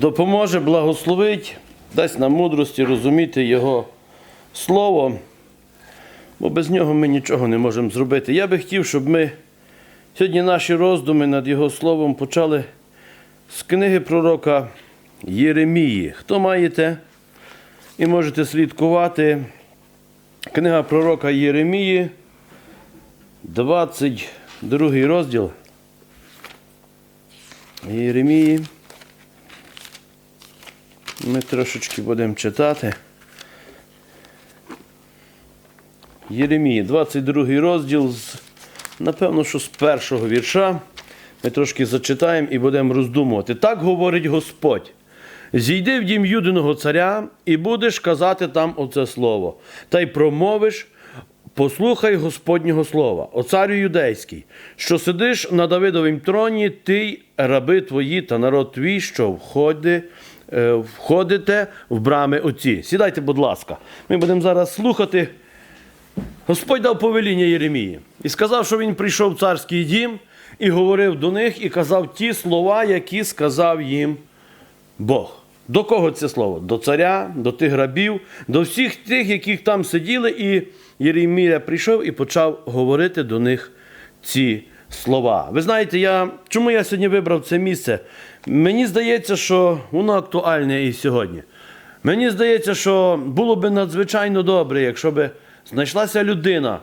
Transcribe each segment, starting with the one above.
допоможе, благословить, дасть нам мудрості розуміти Його Слово, бо без нього ми нічого не можемо зробити. Я би хотів, щоб ми сьогодні наші роздуми над Його Словом почали з книги пророка Єремії. Хто маєте і можете слідкувати. Книга пророка Єремії, 22 розділ. Єремії. Ми трошечки будемо читати. Єремії, 22 розділ, з, напевно, що з першого вірша. Ми трошки зачитаємо і будемо роздумувати. Так говорить Господь. Зійди в дім юдиного царя і будеш казати там оце слово, та й промовиш, послухай Господнього слова, о царю юдейський, що сидиш на Давидовім троні, ти раби твої та народ твій, що входи, е, входите в брами оці. Сідайте, будь ласка. Ми будемо зараз слухати. Господь дав повеління Єремії і сказав, що він прийшов в царський дім і говорив до них і казав ті слова, які сказав їм Бог. До кого це слово? До царя, до тих рабів, до всіх тих, яких там сиділи, і Єремія прийшов і почав говорити до них ці слова. Ви знаєте, я, чому я сьогодні вибрав це місце? Мені здається, що воно актуальне і сьогодні. Мені здається, що було б надзвичайно добре, якщо б знайшлася людина,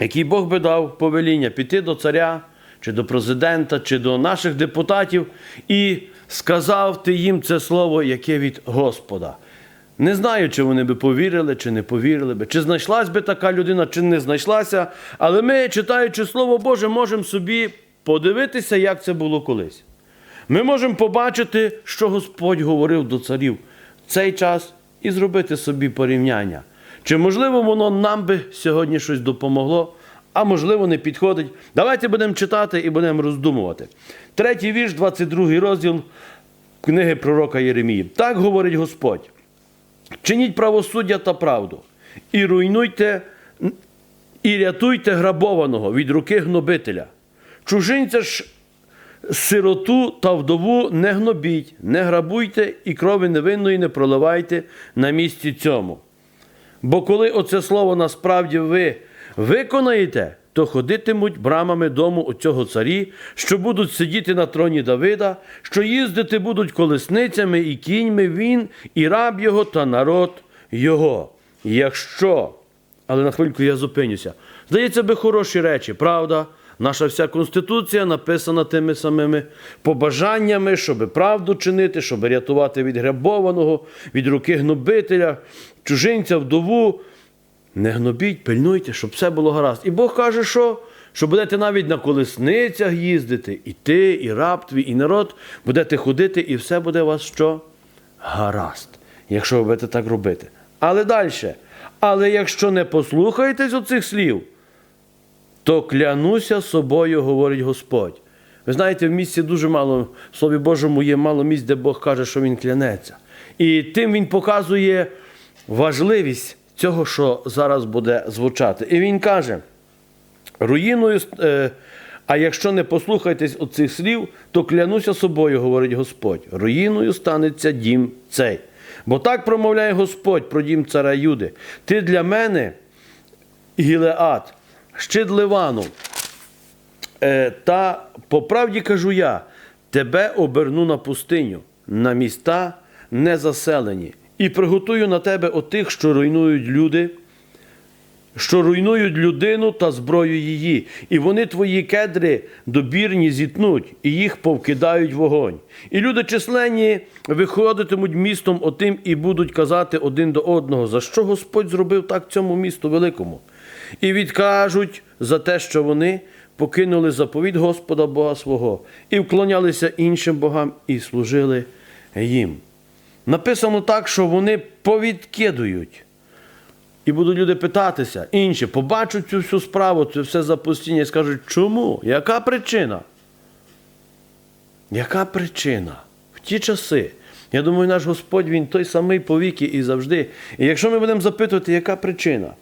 який Бог би дав повеління піти до царя, чи до президента, чи до наших депутатів, і сказав ти їм це слово, яке від Господа. Не знаю, чи вони би повірили, чи не повірили би, чи знайшлась би така людина, чи не знайшлася. Але ми, читаючи Слово Боже, можемо собі подивитися, як це було колись. Ми можемо побачити, що Господь говорив до царів в цей час і зробити собі порівняння. Чи можливо воно нам би сьогодні щось допомогло, а можливо не підходить. Давайте будемо читати і будемо роздумувати. Третій вірш, 22 розділ книги пророка Єремії. Так говорить Господь. Чиніть правосуддя та правду, і руйнуйте, і рятуйте грабованого від руки гнобителя. Чужинця ж сироту та вдову не гнобіть, не грабуйте і крові невинної не проливайте на місці цьому. Бо коли оце слово насправді ви виконаєте, то ходитимуть брамами дому у цього царі, що будуть сидіти на троні Давида, що їздити будуть колесницями і кіньми він, і раб його та народ його. Якщо, але на хвильку я зупинюся, здається би хороші речі, правда? Наша вся конституція написана тими самими побажаннями, щоб правду чинити, щоб рятувати від грабованого, від руки гнобителя, чужинця, вдову. Не гнобіть, пильнуйте, щоб все було гаразд. І Бог каже, що? Що будете навіть на колесницях їздити, і ти, і раб твій, і народ, будете ходити, і все буде у вас що? Гаразд, якщо ви будете так робити. Але далі. Але якщо не послухаєтесь оцих слів, то клянуся собою, говорить Господь. Ви знаєте, в місці дуже мало, в Слові Божому є мало місць, де Бог каже, що Він клянеться. І тим Він показує важливість цього, що зараз буде звучати. І він каже: руїною, е, а якщо не послухаєтесь оцих слів, то клянуся собою, говорить Господь, руїною станеться дім цей. Бо так промовляє Господь про дім цара Юди. Ти для мене, Гілеат, щит Ливану. Е, Та по правді кажу я, тебе оберну на пустиню, на міста незаселені, і приготую на тебе отих, що руйнують люди, що руйнують людину та зброю її, і вони твої кедри добірні зітнуть, і їх повкидають вогонь. І люди численні виходитимуть містом отим і будуть казати один до одного, за що Господь зробив так цьому місту великому. І відкажуть за те, що вони покинули заповідь Господа Бога свого, і вклонялися іншим богам, і служили їм. Написано так, що вони повідкидують. І будуть люди питатися, інші побачать цю всю справу, це все запустіння і скажуть, чому? Яка причина? Яка причина? В ті часи. Я думаю, наш Господь Він той самий повіки і завжди. І якщо ми будемо запитувати, яка причина?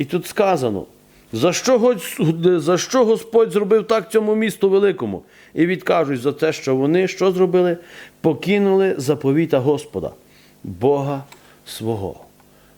І тут сказано, За що, за що Господь зробив так цьому місту великому? І відкажуть за те, що вони що зробили? Покинули заповіта Господа, Бога свого.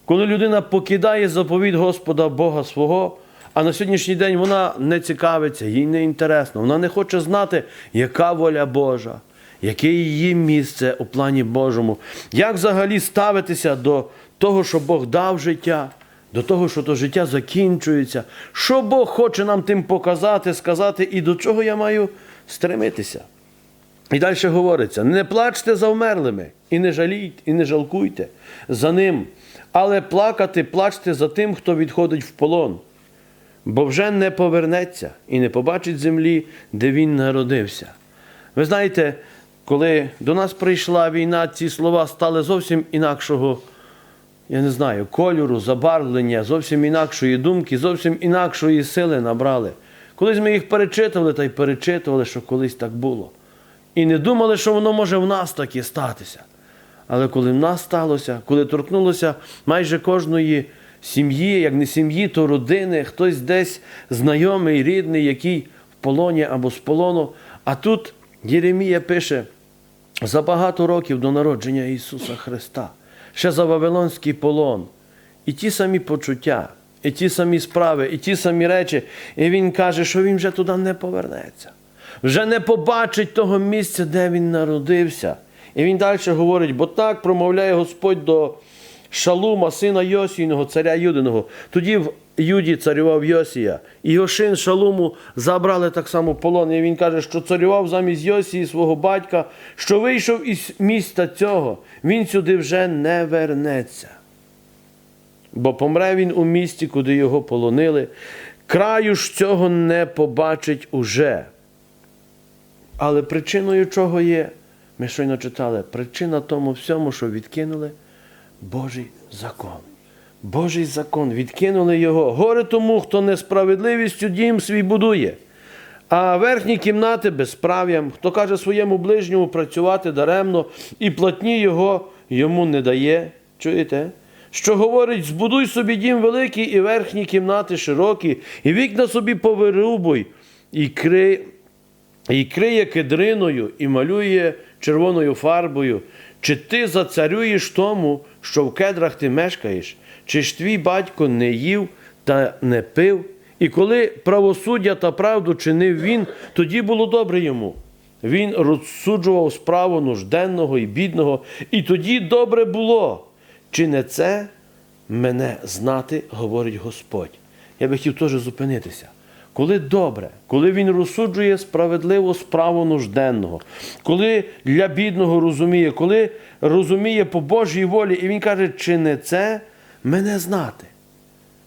Коли людина покидає заповіт Господа Бога свого, а на сьогоднішній день вона не цікавиться, їй не інтересно, вона не хоче знати, яка воля Божа, яке її місце у плані Божому, як взагалі ставитися до того, що Бог дав життя, до того, що то життя закінчується, що Бог хоче нам тим показати, сказати, і до чого я маю стремитися. І далі говориться: не плачте за вмерлими, і не жалійте, і не жалкуйте за ним, але плакати, плачте за тим, хто відходить в полон, бо вже не повернеться і не побачить землі, де він народився. Ви знаєте, коли до нас прийшла війна, ці слова стали зовсім інакшого, я не знаю, кольору, забарвлення, зовсім інакшої думки, зовсім інакшої сили набрали. Колись ми їх перечитували та й перечитували, що колись так було. І не думали, що воно може в нас таки статися. Але коли в нас сталося, коли торкнулося майже кожної сім'ї, як не сім'ї, то родини, хтось десь знайомий, рідний, який в полоні або з полону. А тут Єремія пише за багато років до народження Ісуса Христа, ще за Вавилонський полон, і ті самі почуття, і ті самі справи, і ті самі речі. І він каже, що він вже туди не повернеться вже не побачить того місця, де він народився. І він далі говорить, бо так промовляє Господь до Шалума, сина Йосійного, царя Юдиного. Тоді в Юді царював Йосія. І його син Шалуму забрали так само полон. І він каже, що царював замість Йосії свого батька, що вийшов із міста цього, він сюди вже не вернеться. Бо помре він у місті, куди його полонили. Краю ж цього не побачить уже. Але причиною чого є, ми щойно читали, причина тому всьому, що відкинули Божий закон. Божий закон, відкинули його. Горе тому, хто несправедливістю дім свій будує, а верхні кімнати безправ'ям, хто каже своєму ближньому працювати даремно і платні його йому не дає. Чуєте? Що говорить, збудуй собі дім великий, і верхні кімнати широкі, і вікна собі повирубуй, і крий. І криє кедриною і малює червоною фарбою. Чи ти зацарюєш тому, що в кедрах ти мешкаєш, чи ж твій батько не їв та не пив? І коли правосуддя та правду чинив він, тоді було добре йому. Він розсуджував справу нужденного і бідного, і тоді добре було. Чи не це мене знати, говорить Господь? Я би хотів теж зупинитися. Коли добре, коли він розсуджує справедливу справу нужденного, коли для бідного розуміє, коли розуміє по Божій волі, і він каже, чи не це мене знати?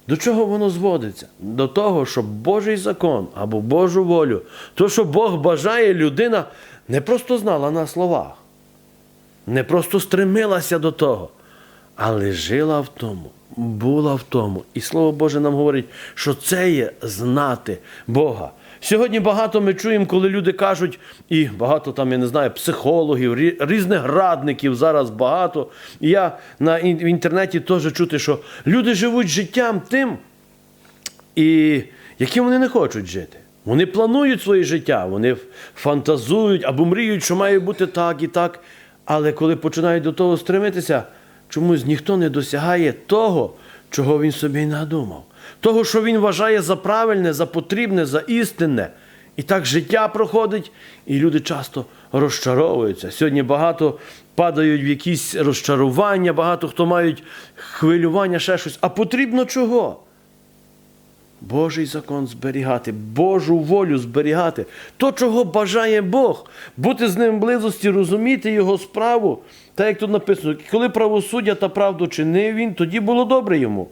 До чого воно зводиться? До того, що Божий закон або Божу волю, то, що Бог бажає, людина не просто знала на словах, не просто стремилася до того, але жила в тому, була в тому. І Слово Боже нам говорить, що це є знати Бога. Сьогодні багато ми чуємо, коли люди кажуть, і багато там, я не знаю, психологів, різних радників зараз багато. Я на в інтернеті теж чути, що люди живуть життям тим, і яким вони не хочуть жити. Вони планують своє життя, вони фантазують або мріють, що має бути так і так. Але коли починають до того стремитися, чомусь ніхто не досягає того, чого він собі надумав, того, що він вважає за правильне, за потрібне, за істинне. І так життя проходить, і люди часто розчаровуються. Сьогодні багато падають в якісь розчарування, багато хто мають хвилювання, ще щось. А потрібно чого? Божий закон зберігати, Божу волю зберігати, то, чого бажає Бог, бути з ним в близості, розуміти його справу. Так як тут написано, коли правосуддя та правду чинив він, тоді було добре йому.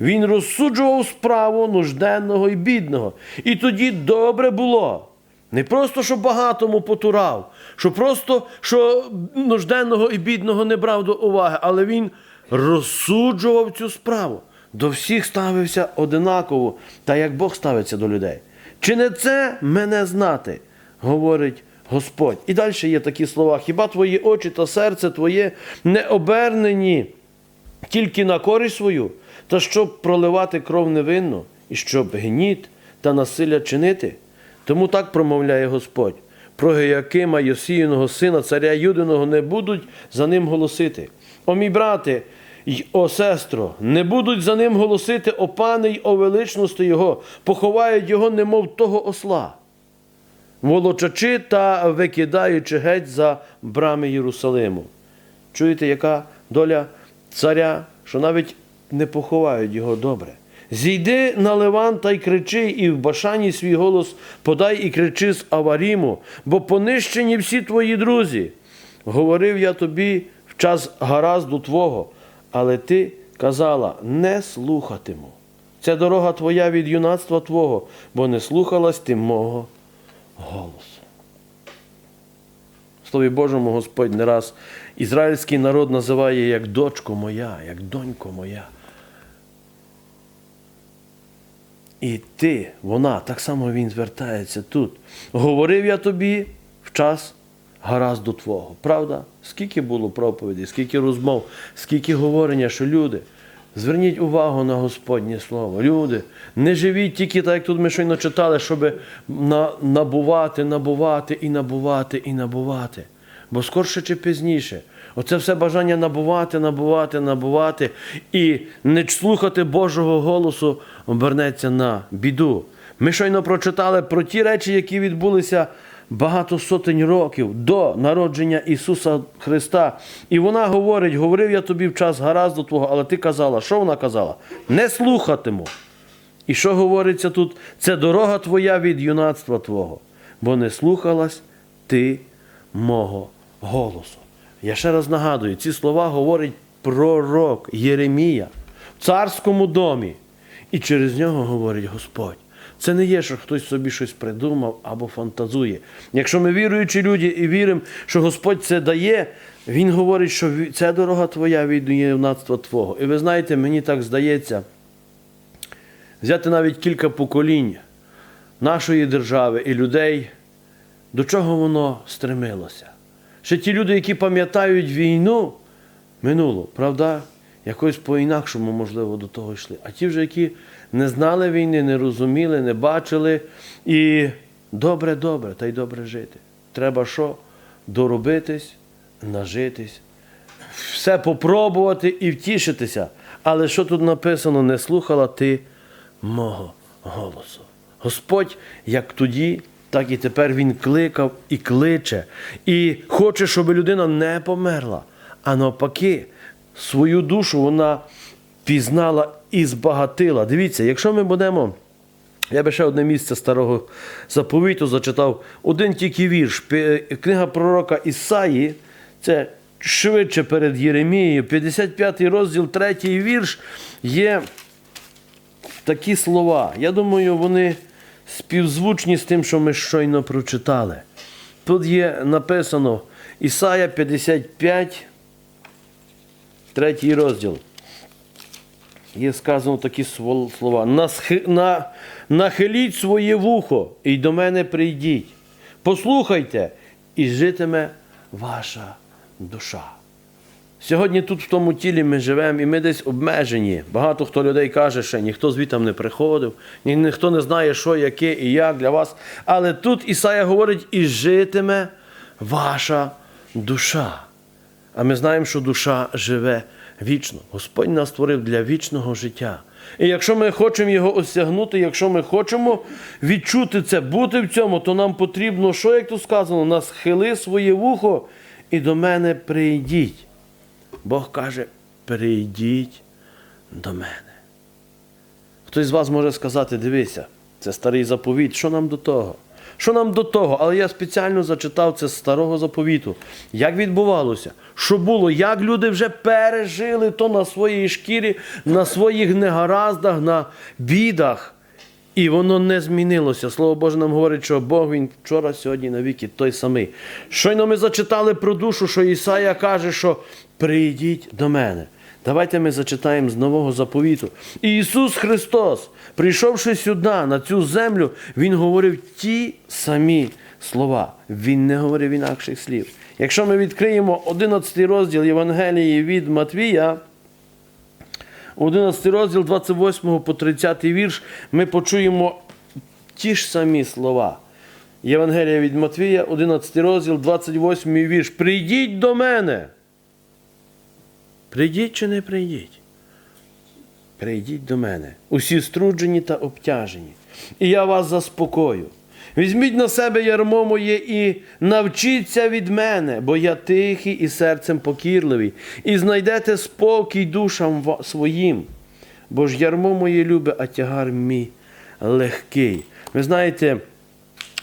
Він розсуджував справу нужденного і бідного. І тоді добре було. Не просто, що багатому потурав, що просто що нужденного і бідного не брав до уваги, але він розсуджував цю справу. До всіх ставився одинаково, та як Бог ставиться до людей. Чи не це мене знати? говорить Господь. І далі є такі слова: хіба твої очі та серце твоє не обернені тільки на користь свою, та щоб проливати кров невинну і щоб гніт та насилля чинити. Тому так промовляє Господь. Про Геякима Йосіїного сина, царя Юдиного, не будуть за ним голосити. О мій брате, й о сестро, не будуть за ним голосити о пане й о величності його, поховають його, немов того осла волочачи та викидаючи геть за брами Єрусалиму. Чуєте, яка доля царя, що навіть не поховають його добре. Зійди на Ливан та й кричи, і в башані свій голос подай і кричи з Аваріму, бо понищені всі твої друзі. Говорив я тобі в час гаразду твого, але ти казала, не слухатиму. Це дорога твоя від юнацтва твого, бо не слухалась ти мого голосу. Слові Божому Господь не раз ізраїльський народ називає як дочко моя, як донько моя. І ти, вона, так само він звертається тут. Говорив я тобі в час гаразду твого. Правда? Скільки було проповідей, скільки розмов, скільки говорення, що люди. Зверніть увагу на Господнє Слово. Люди, не живіть тільки так, як тут ми щойно читали, щоб на, набувати, набувати і набувати і набувати. Бо скорше чи пізніше. Оце все бажання набувати, набувати, набувати і не слухати Божого голосу обернеться на біду. Ми щойно прочитали про ті речі, які відбулися багато сотень років до народження Ісуса Христа. І вона говорить: говорив я тобі в час гаразду твого, але ти казала, що вона казала? Не слухатиму. І що говориться тут? Це дорога твоя від юнацтва твого, бо не слухалась ти мого голосу. Я ще раз нагадую, ці слова говорить пророк Єремія в царському домі. І через нього говорить Господь. Це не є, що хтось собі щось придумав або фантазує. Якщо ми віруючі люди і віримо, що Господь це дає, Він говорить, що це дорога твоя від юнацтва Твого. І ви знаєте, мені так здається, взяти навіть кілька поколінь нашої держави і людей, до чого воно стремилося. Ще ті люди, які пам'ятають війну минулу, правда, якось по-інакшому, можливо, до того йшли. А ті вже, які не знали війни, не розуміли, не бачили. І добре, добре, та й добре жити. Треба що? Доробитись, нажитись, все попробувати і втішитися. Але що тут написано, не слухала ти мого голосу. Господь, як тоді, так і тепер Він кликав і кличе, і хоче, щоб людина не померла, а навпаки, свою душу вона пізнала і збагатила. Дивіться, якщо ми будемо. Я би ще одне місце старого заповіту зачитав. Один тільки вірш. Книга пророка Ісаї, це швидше перед Єремією, 55 розділ, 3 вірш, є такі слова. Я думаю, вони співзвучні з тим, що ми щойно прочитали. Тут є написано Ісая 55, 3 розділ. Є сказано такі слова. Нахиліть своє вухо і до мене прийдіть. Послухайте, і житиме ваша душа. Сьогодні тут в тому тілі ми живемо і ми десь обмежені. Багато хто людей каже, що ніхто звітам не приходив, ні, ніхто не знає, що, яке і як для вас. Але тут Ісая говорить, і житиме ваша душа. А ми знаємо, що душа живе вічно. Господь нас створив для вічного життя. І якщо ми хочемо його осягнути, якщо ми хочемо відчути це, бути в цьому, то нам потрібно, що як тут сказано, насхили своє вухо і до мене прийдіть. Бог каже: прийдіть до мене. Хтось з вас може сказати: дивися, це старий заповіт, що нам до того? Що нам до того? Але я спеціально зачитав це з старого заповіту. Як відбувалося? Що було? Як люди вже пережили то на своїй шкірі, на своїх негараздах, на бідах. І воно не змінилося. Слово Боже нам говорить, що Бог він вчора, сьогодні, навіки той самий. Щойно ми зачитали про душу, що Ісая каже, що прийдіть до мене. Давайте ми зачитаємо з нового заповіту. Ісус Христос, прийшовши сюди, на цю землю, Він говорив ті самі слова. Він не говорив інакших слів. Якщо ми відкриємо 11 розділ Євангелії від Матвія, 11 розділ 28 по 30 вірш, ми почуємо ті ж самі слова. Євангелія від Матвія, 11 розділ, 28 вірш. Прийдіть до мене. Прийдіть чи не прийдіть? Прийдіть до мене, усі струджені та обтяжені, і я вас заспокою. Візьміть на себе ярмо моє і навчіться від мене, бо я тихий і серцем покірливий, і знайдете спокій душам своїм. Бо ж ярмо моє любе, а тягар мій легкий. Ви знаєте,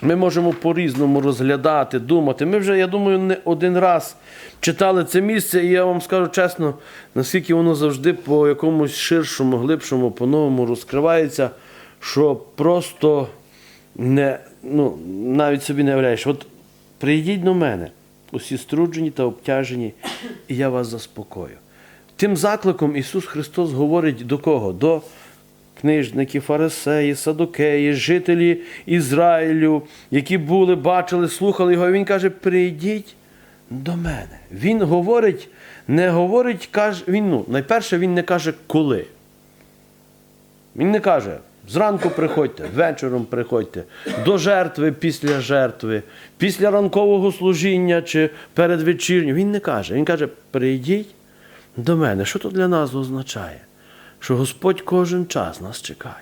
ми можемо по-різному розглядати, думати. Ми вже, я думаю, не один раз читали це місце, і я вам скажу чесно, наскільки воно завжди по якомусь ширшому, глибшому, по-новому розкривається, що просто не, ну, навіть собі не являєш. От прийдіть до мене, усі струджені та обтяжені, і я вас заспокою. Тим закликом Ісус Христос говорить до кого? До книжники, фарисеї, садокеї, жителі Ізраїлю, які були, бачили, слухали його. І Він каже: прийдіть до мене. Він говорить, не говорить, каже, він, ну, найперше, він не каже коли. Він не каже, зранку приходьте, вечором приходьте, до жертви після жертви, після ранкового служіння чи перед вечірню. Він не каже. Він каже, прийдіть до мене. Що то для нас означає? Що Господь кожен час нас чекає.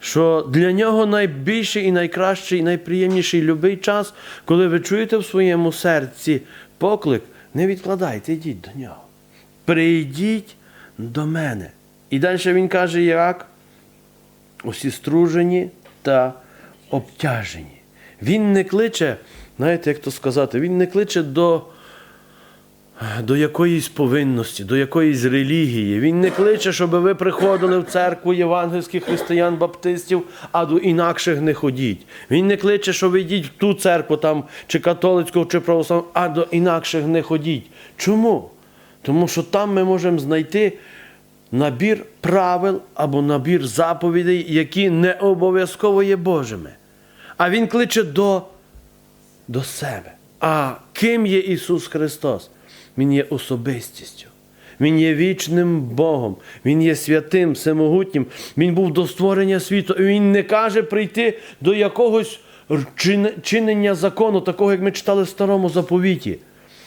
Що для нього найбільший і найкращий, і найприємніший любий час, коли ви чуєте в своєму серці поклик, не відкладайте, йдіть до нього. Прийдіть до мене. І далі він каже, як? Усі стружені та обтяжені. Він не кличе, знаєте, як то сказати, він не кличе до до якоїсь повинності, до якоїсь релігії. Він не кличе, щоб ви приходили в церкву євангельських християн, баптистів, а до інакших не ходіть. Він не кличе, що ви йдіть в ту церкву там, чи католицьку, чи православну, а до інакших не ходіть. Чому? Тому що там ми можемо знайти набір правил або набір заповідей, які не обов'язково є Божими. А Він кличе до, до себе. А ким є Ісус Христос? Він є особистістю. Він є вічним Богом, Він є святим, всемогутнім. Він був до створення світу. І Він не каже прийти до якогось чинення закону, такого, як ми читали в старому заповіті,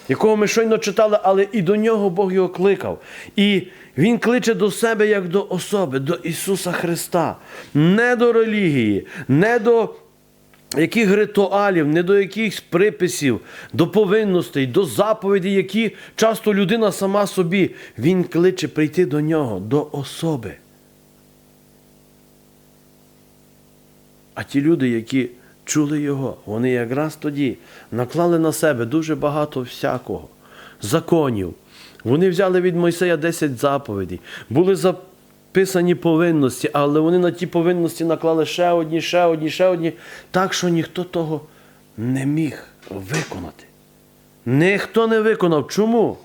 якого ми щойно читали, але і до нього Бог його кликав. І Він кличе до себе як до особи, до Ісуса Христа, не до релігії, не до яких ритуалів, не до якихось приписів, до повинностей, до заповідей, які часто людина сама собі, він кличе прийти до нього, до особи. А ті люди, які чули його, вони якраз тоді наклали на себе дуже багато всякого, законів. Вони взяли від Мойсея 10 заповідей, були записані повинності, але вони на ті повинності наклали ще одні, ще одні, ще одні, так що ніхто того не міг виконати. Ніхто не виконав. Чому?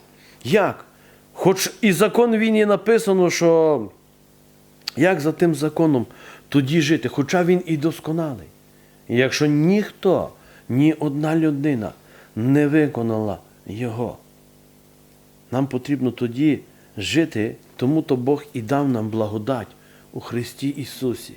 Як? Хоч і закон він є написано, що як за тим законом тоді жити, хоча він і досконалий. Якщо ніхто, ні одна людина не виконала його, нам потрібно тоді жити, тому то Бог і дав нам благодать у Христі Ісусі.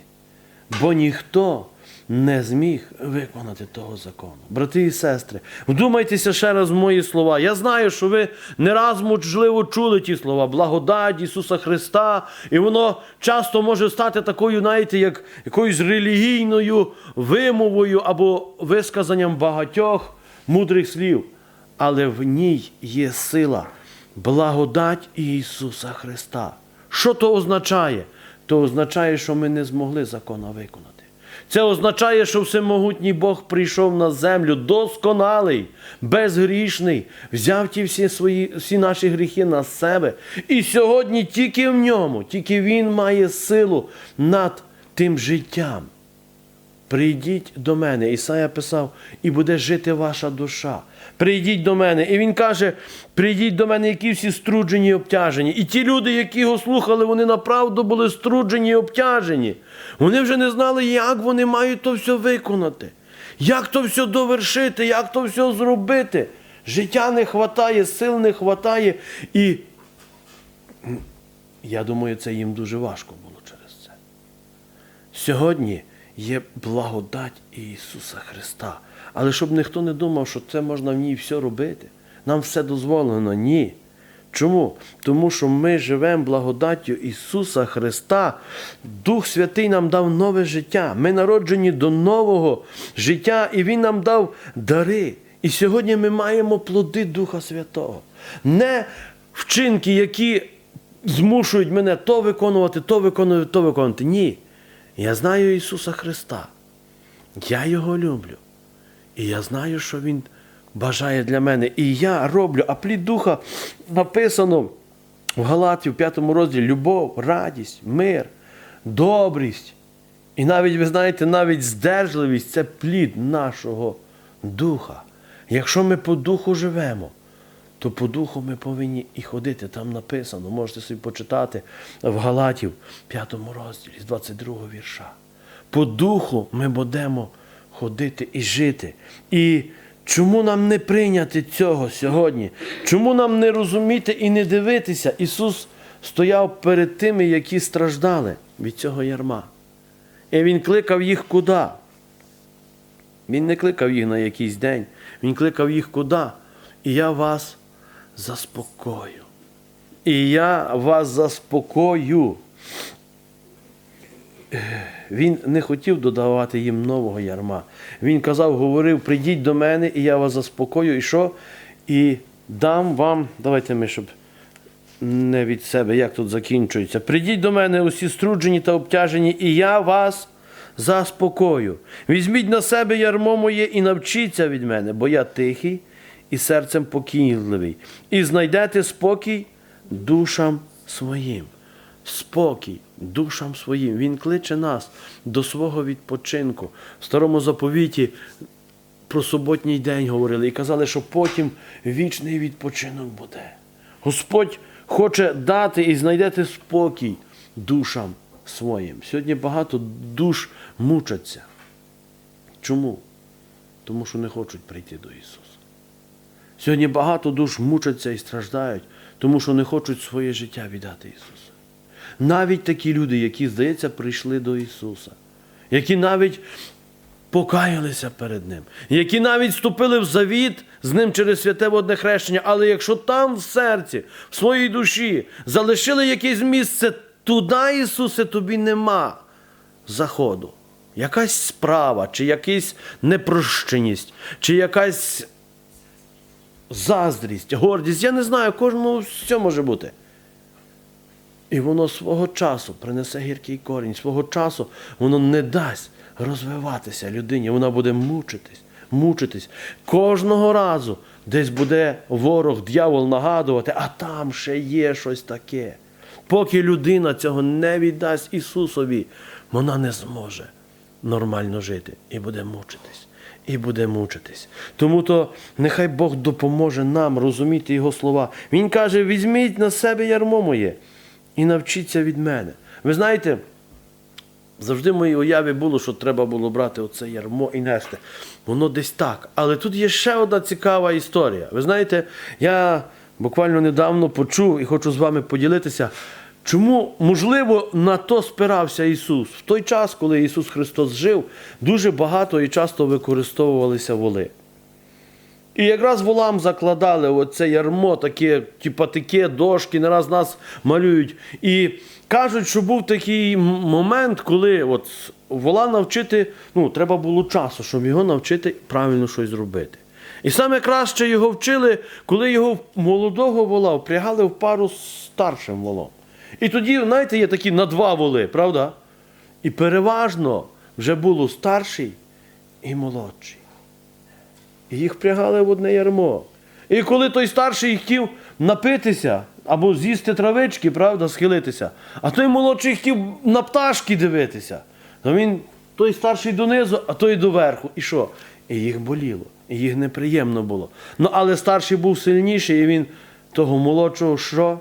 Бо ніхто не зміг виконати того закону. Брати і сестри, вдумайтеся ще раз в мої слова. Я знаю, що ви не раз, можливо, чули ті слова благодать Ісуса Христа, і воно часто може стати такою, знаєте, як якоюсь релігійною вимовою або висказанням багатьох мудрих слів. Але в ній є сила, благодать Ісуса Христа. Що то означає? То означає, що ми не змогли закона виконати. Це означає, що всемогутній Бог прийшов на землю досконалий, безгрішний, взяв ті всі, свої, всі наші гріхи на себе. І сьогодні тільки в ньому, тільки Він має силу над тим життям. Прийдіть до мене, Ісая писав, і буде жити ваша душа. Прийдіть до мене. І він каже: прийдіть до мене, які всі струджені і обтяжені. І ті люди, які його слухали, вони направду були струджені і обтяжені. Вони вже не знали, як вони мають то все виконати, як то все довершити, як то все зробити. Життя не хватає, сил не хватає. І Я думаю, це їм дуже важко було через це. Сьогодні є благодать Ісуса Христа. Але щоб ніхто не думав, що це можна в ній все робити. Нам все дозволено. Ні. Чому? Тому що ми живемо благодаттю Ісуса Христа. Дух Святий нам дав нове життя. Ми народжені до нового життя, і Він нам дав дари. І сьогодні ми маємо плоди Духа Святого. Не вчинки, які змушують мене то виконувати, то виконувати, то виконувати. Ні. Я знаю Ісуса Христа. Я Його люблю. І я знаю, що Він бажає для мене. І я роблю. А плід духа написано в Галаті, в п'ятому розділі любов, радість, мир, добрість. І навіть, ви знаєте, навіть здержливість це плід нашого духа. Якщо ми по духу живемо, то по духу ми повинні і ходити. Там написано, можете собі почитати в Галатів, 5 розділі, з 22 вірша. По духу ми будемо ходити і жити. І чому нам не прийняти цього сьогодні? Чому нам не розуміти і не дивитися? Ісус стояв перед тими, які страждали від цього ярма. І Він кликав їх куди? Він не кликав їх на якийсь день, він кликав їх куди? І я вас заспокою. І я вас заспокою. Він не хотів додавати їм нового ярма. Він казав, говорив: прийдіть до мене, і я вас заспокою. І що? І дам вам, давайте ми, щоб не від себе, як тут закінчується. Прийдіть до мене усі струджені та обтяжені, і я вас заспокою. Візьміть на себе ярмо моє і навчіться від мене, бо я тихий і серцем покійливий. І знайдете спокій душам своїм. Спокій душам своїм. Він кличе нас до свого відпочинку. В старому заповіті про суботній день говорили і казали, що потім вічний відпочинок буде. Господь хоче дати і знайдете спокій душам своїм. Сьогодні багато душ мучаться. Чому? Тому що не хочуть прийти до Ісуса. Сьогодні багато душ мучаться і страждають, тому що не хочуть своє життя віддати Ісусу. Навіть такі люди, які, здається, прийшли до Ісуса, які навіть покаялися перед Ним, які навіть вступили в завіт з Ним через святе водне хрещення, але якщо там в серці, в своїй душі залишили якесь місце, туди, Ісусе, тобі нема заходу. Якась справа, чи якась непрощеність, чи якась заздрість, гордість. Я не знаю, кожному все може бути. І воно свого часу принесе гіркий корінь, свого часу воно не дасть розвиватися людині. Вона буде мучитись, мучитись. Кожного разу десь буде ворог, дьявол нагадувати, а там ще є щось таке. Поки людина цього не віддасть Ісусові, вона не зможе нормально жити і буде мучитись. І буде мучитись. Тому то нехай Бог допоможе нам розуміти Його слова. Він каже: візьміть на себе ярмо моє і навчіться від мене. Ви знаєте, завжди в моїй уяві було, що треба було брати оце ярмо і нести. Воно десь так. Але тут є ще одна цікава історія. Ви знаєте, я буквально недавно почув і хочу з вами поділитися. Чому, можливо, на то спирався Ісус? В той час, коли Ісус Христос жив, дуже багато і часто використовувалися воли. І якраз волам закладали оце ярмо, таке, типа таке, дошки, не раз нас малюють. І кажуть, що був такий момент, коли от вола навчити, ну, треба було часу, щоб його навчити правильно щось зробити. І саме краще його вчили, коли його молодого вола впрягали в пару з старшим волом. І тоді, знаєте, є такі на два воли, правда? І переважно вже було старший і молодший. І їх впрягали в одне ярмо. І коли той старший хотів напитися або з'їсти травички, правда, схилитися, а той молодший хотів на пташки дивитися, то він той старший донизу, а той доверху. І що? І їх боліло, і їх неприємно було. Ну, але старший був сильніший, і він того молодшого що?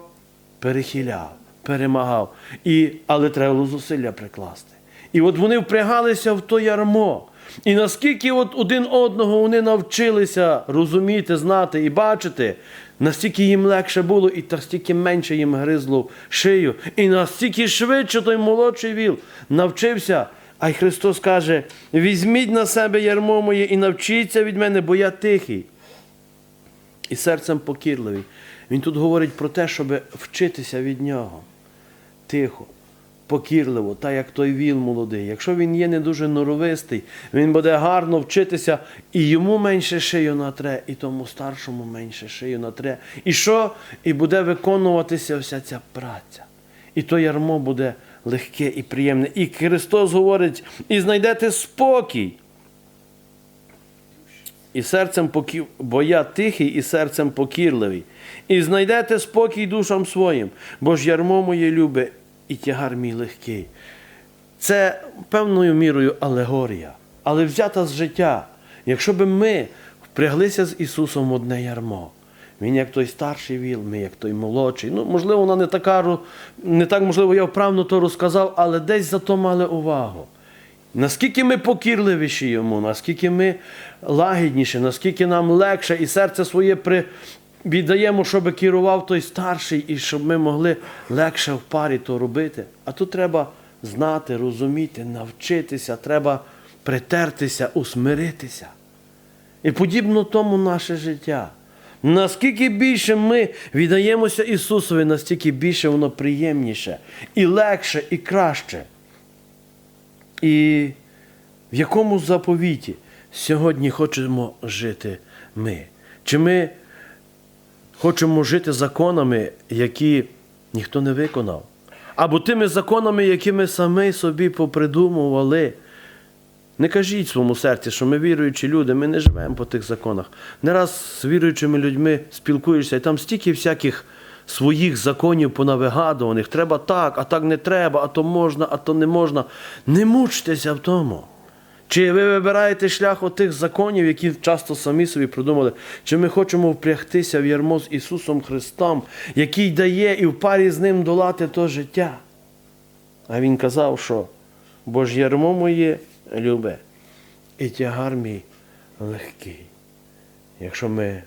Перехиляв, перемагав. І, але треба було зусилля прикласти. І от вони впрягалися в то ярмо. І наскільки от один одного вони навчилися розуміти, знати і бачити, настільки їм легше було, і настільки менше їм гризло шию, і настільки швидше той молодший віл навчився. А й Христос каже: візьміть на себе ярмо моє і навчіться від мене, бо я тихий і серцем покірливий. Він тут говорить про те, щоб вчитися від нього. Тихо, покірливо, так як той віл молодий. Якщо він є не дуже норовистий, він буде гарно вчитися, і йому менше шию натре, і тому старшому менше шию натре. І що? І буде виконуватися вся ця праця. І то ярмо буде легке і приємне. І Христос говорить: і знайдете спокій. І серцем покір... бо я тихий і серцем покірливий. І знайдете спокій душам своїм, бо ж ярмо моє любе і тягар мій легкий. Це певною мірою алегорія, але взята з життя. Якщо би ми впряглися з Ісусом в одне ярмо, він як той старший віл, ми як той молодший. Ну, можливо, вона не така, не так, можливо, я вправно то розказав, але десь за то мали увагу. Наскільки ми покірливіші йому, наскільки ми лагідніші, наскільки нам легше і серце своє при... віддаємо, щоб керував той старший, і щоб ми могли легше в парі то робити. А тут треба знати, розуміти, навчитися, треба притертися, усмиритися. І подібно тому наше життя. Наскільки більше ми віддаємося Ісусові, настільки більше воно приємніше, і легше, і краще. І в якому заповіті сьогодні хочемо жити ми? Чи ми хочемо жити законами, які ніхто не виконав? Або тими законами, які ми самі собі попридумували? Не кажіть своєму серці, що ми віруючі люди, ми не живемо по тих законах. Не раз з віруючими людьми спілкуєшся, і там стільки всяких своїх законів понавигадуваних. Треба так, а так не треба, а то можна, а то не можна. Не мучтеся в тому. Чи ви вибираєте шлях отих законів, які часто самі собі придумали, чи ми хочемо впрягтися в ярмо з Ісусом Христом, який дає і в парі з Ним долати то життя? А Він казав, що бо ж ярмо моє любе, і тягар мій легкий. Якщо ми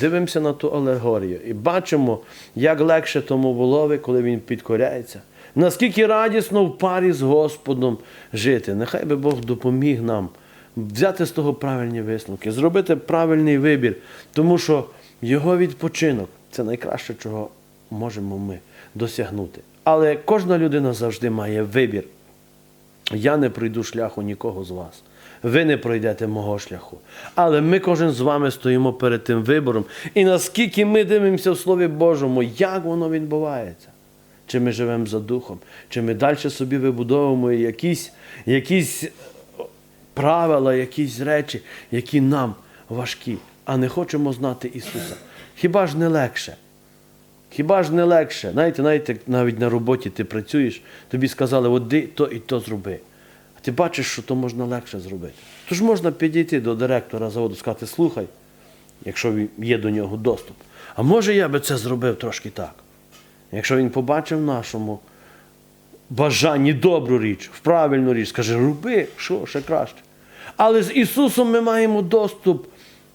дивимося на ту алегорію і бачимо, як легше тому волові, коли він підкоряється, наскільки радісно в парі з Господом жити. Нехай би Бог допоміг нам взяти з того правильні висновки, зробити правильний вибір, тому що його відпочинок це найкраще, чого можемо ми досягнути. Але кожна людина завжди має вибір. Я не пройду шляху нікого з вас. Ви не пройдете мого шляху. Але ми кожен з вами стоїмо перед тим вибором. І наскільки ми дивимося в Слові Божому, як воно відбувається? Чи ми живемо за духом, чи ми далі собі вибудовуємо якісь, якісь правила, якісь речі, які нам важкі, а не хочемо знати Ісуса. Хіба ж не легше? Хіба ж не легше? Знаєте, знаєте, навіть на роботі ти працюєш, тобі сказали, от ти то і то зроби. А ти бачиш, що то можна легше зробити. Тож можна підійти до директора заводу сказати, слухай, якщо є до нього доступ. А може я би це зробив трошки так. Якщо він побачив в нашому бажанні добру річ, в правильну річ, скаже, роби, що ще краще. Але з Ісусом ми маємо доступ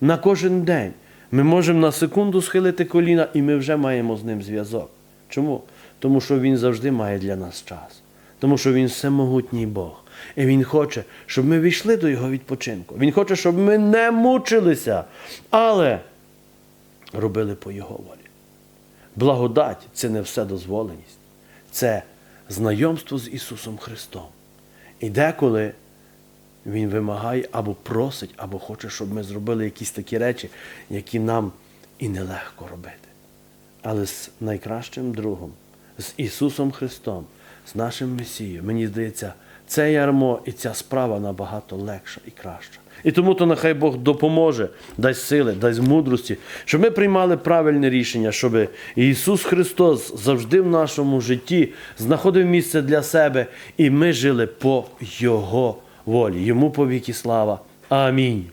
на кожен день. Ми можемо на секунду схилити коліна, і ми вже маємо з ним зв'язок. Чому? Тому що Він завжди має для нас час. Тому що Він всемогутній Бог. І Він хоче, щоб ми війшли до Його відпочинку. Він хоче, щоб ми не мучилися, але робили по Його волі. Благодать це не все дозволеність, це знайомство з Ісусом Христом. І деколи Він вимагає або просить, або хоче, щоб ми зробили якісь такі речі, які нам і нелегко робити. Але з найкращим другом, з Ісусом Христом, з нашим Месією, мені здається, це ярмо і ця справа набагато легша і краща. І тому то нехай Бог допоможе, дасть сили, дасть мудрості, щоб ми приймали правильне рішення, щоб Ісус Христос завжди в нашому житті знаходив місце для себе, і ми жили по Його волі. Йому повіки слава. Амінь.